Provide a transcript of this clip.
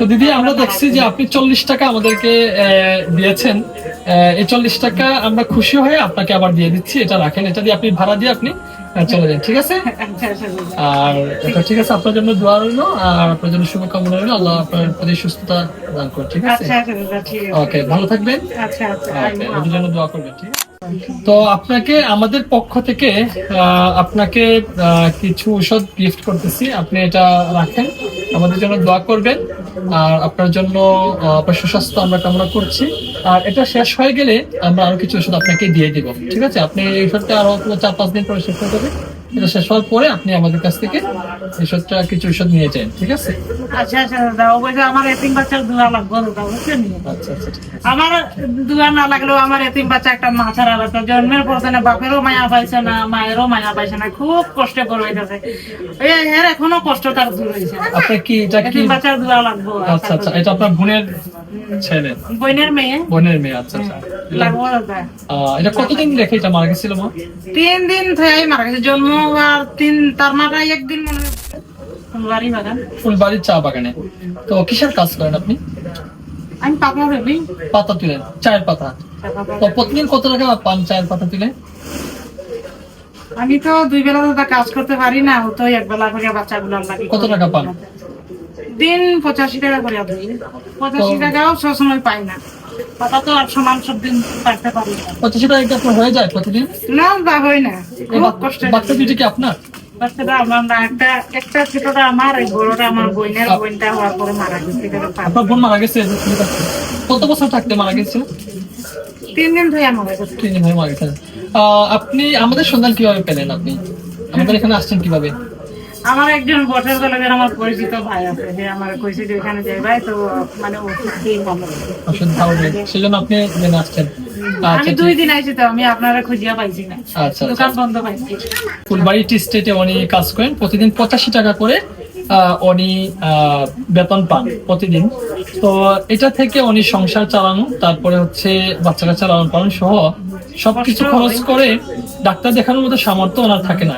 তো দিদি আমরা দেখছি যে আপনি চল্লিশ টাকা আমাদেরকে দিয়েছেন। এই চল্লিশ টাকা আমরা খুশি হয়ে আপনাকে আবার দিয়ে দিচ্ছি। এটা রাখেন এটা দিয়ে আপনি ভাড়া দিয়ে আপনি চলে যান ঠিক আছে? আর এটা ঠিক আছে আপনার জন্য দোয়া রইল আর আপনার জন্য শুভকামনা রইল। আল্লাহ আপনার প্রতি সুস্থতা দান করুন ঠিক আছে? আচ্ছা আচ্ছা ঠিক আছে। ওকে ভালো থাকবেন। আচ্ছা ওদের জন্য দোয়া করবেন ঠিক আছে? তো আপনাকে আমাদের পক্ষ থেকে আপনাকে কিছু ঔষধ গিফট করতেছি। আপনি এটা রাখেন। আমাদের জন্য দোয়া করবেন। আর আপনার জন্য আপনার সুস্বাস্থ্য আমরা কামনা করছি। আর এটা শেষ হয়ে গেলে আমরা আরও কিছু ওষুধ আপনাকে দিয়ে দিব। ঠিক আছে? আপনি এই ওষুধটা আরও চার পাঁচ দিন পরে শেষ হয়ে যাবে। এটা শেষ হওয়ার পরে আপনি আমাদের কাছ থেকে ওষুধটা কিছু ওষুধ নিয়ে যান ঠিক আছে? আচ্ছা আচ্ছা দাদা অবশ্যই আমার এতিম বাচ্চার দোয়া লাগবে দাদা বুঝছেন? আচ্ছা আচ্ছা আমার দোয়া না লাগলেও আমার এতিম বাচ্চা একটা মাথার আলাদা জন্মের পর থেকে বাপেরও মায়া পাইছে না মায়েরও মায়া পাইছে না খুব কষ্ট করে হইতেছে। এই এর এখনও কষ্ট তার দূর হয়েছে। আপনার কি এটা কি বাচ্চার দোয়া লাগবে। আচ্ছা আচ্ছা এটা আপনার বোনের ছেলে। বোনের মেয়ে? বোনের মেয়ে আচ্ছা আচ্ছা। আহ, এটা কতদিন রেখে এটা মারা গেছিল মা? তিন দিন থেকে মারা গেছে। জন্ম আর তিন তার মারা একদিন মনে ফুলবাড়ি বাগান। ফুলবাড়ির চা বাগানে। তো কিসের কাজ করেন আপনি? আমি পাপা ভেবি পাতা তুলেন চায়ের পাতা। তো প্রতিদিন কত টাকা পান চায়ের পাতা তুলে? আমি তো দুই বেলা তো কাজ করতে পারি না তো এক বেলা করে বাচ্চাগুলো কত টাকা পান? দিন পঁচাশি টাকা করে দিই পঁচাশি টাকাও সবসময় পাই না। পাতা তো আর সমান সব দিন পাইতে পারি না। পঁচাশি টাকা কি আপনার হয়ে যায় প্রতিদিন? না তা হয় না। খুব কষ্ট বাচ্চা দুইটা কি আপনার? বাচ্চাটা আমার না একটা একটা ছোটটা আমার এই বড়টা আমার বোনের। বোনটা হওয়ার পরে মারা গেছে আপনার বোন মারা গেছে কত বছর থাকতে মারা গেছে? তিন দিন ধরে গেছে। তিন দিন মারা গেছে। আপনি আমাদের সন্ধান কীভাবে পেলেন আপনি? আমাদের এখানে আসছেন কীভাবে? আমার একজন বছর কলেজের আমার পরিচিত ভাই আছে যে আমার কইছে যে এখানে যাই ভাই তো মানে ওষুধ খাওয়াবে সেই আপনি জেনে আসছেন। আমি আচ্ছা দুই দিন আইছি তো আমি আপনারা খুঁজিয়া পাইছি না। আচ্ছা আচ্ছা। দোকান বন্ধ পাইছি। ফুলবাড়ি টি স্টেটে উনি কাজ করেন। প্রতিদিন পঁচাশি টাকা করে উনি বেতন পান প্রতিদিন। তো এটা থেকে উনি সংসার চালানো তারপরে হচ্ছে বাচ্চারা চালানো পালন সহ সবকিছু খরচ করে ডাক্তার দেখানোর মতো সামর্থ্য ওনার থাকে না।